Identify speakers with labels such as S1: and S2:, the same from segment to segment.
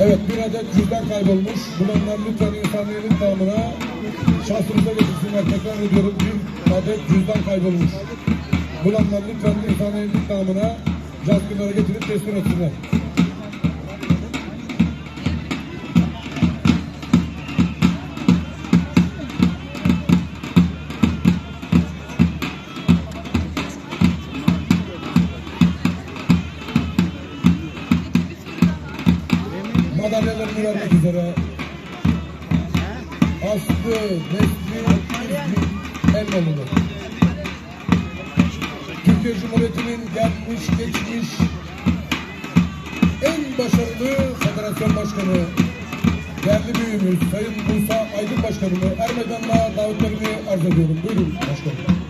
S1: Evet bir adet cüzdan kaybolmuş. Bulanlar lütfen insanlığın tamamına şahsınıza getirsinler. Tekrar ediyorum bir adet cüzdan kaybolmuş. Bulanlar lütfen insanlığın tamamına caskınlara getirip teslim etsinler. Madalyalarını vermek üzere Aslı Nesli İzmir Elmalılı. Türkiye Cumhuriyeti'nin gelmiş geçmiş en başarılı federasyon başkanı değerli büyüğümüz Sayın Musa Aydın Başkanımı er meydanına davetlerini arz ediyorum. Buyurun başkanım.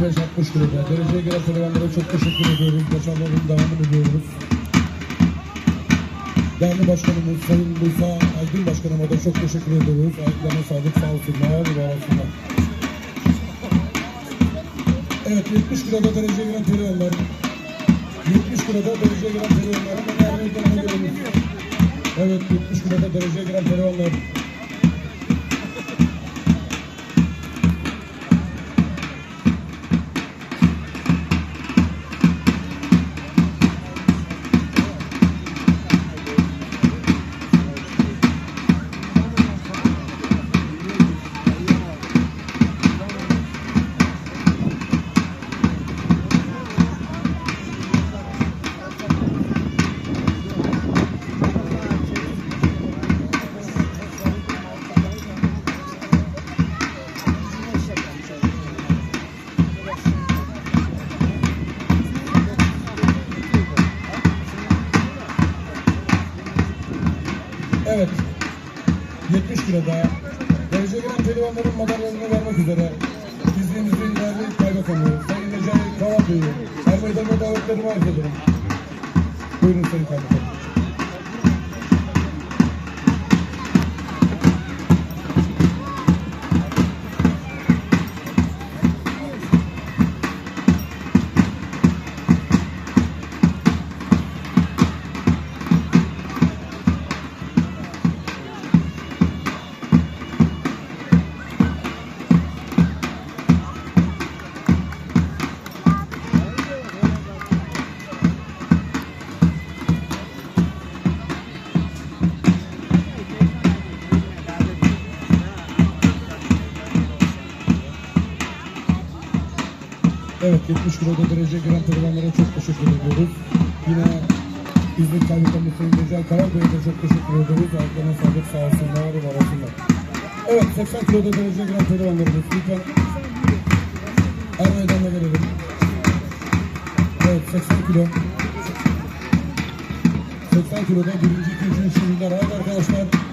S1: Beş 60 kiloda. Dereceye giren pehlivanlara çok teşekkür ediyoruz. Başarıların devamını ediyoruz. Değerli Başkanımız Sayın Musa Aydın Başkanıma da çok teşekkür ediyoruz. Ayaklarına sağlık sağ olsunlar, var olsunlar. Evet 70 kiloda dereceye giren pehlivanlar. 70 kiloda dereceye giren gelelim. Evet 70 kiloda dereceye giren pehlivanlar. Evet. 70 kiloda derece giren pehlivanların madalyalarını vermek üzere İzninizin değerli kaymakamı Sayın Necati Kavat Bey'i her meydana davetlerimi arz ederim. Buyurun Sayın Kaymakam. Evet 70 kiloda derece giren pehlivanlara çok teşekkür ediyoruz. Yine İzmir Kaymakamı Sayın Recep Karar Bey'e de çok teşekkür ediyoruz. Ayaklarına sağlık sağ olsunlar, var olsunlar. Evet 80 kiloda derece giren pehlivanlarımız lütfen er meydanına gelelim. Evet 80 kilo. 80 kiloda birinci, ikinci, üçüncüler hala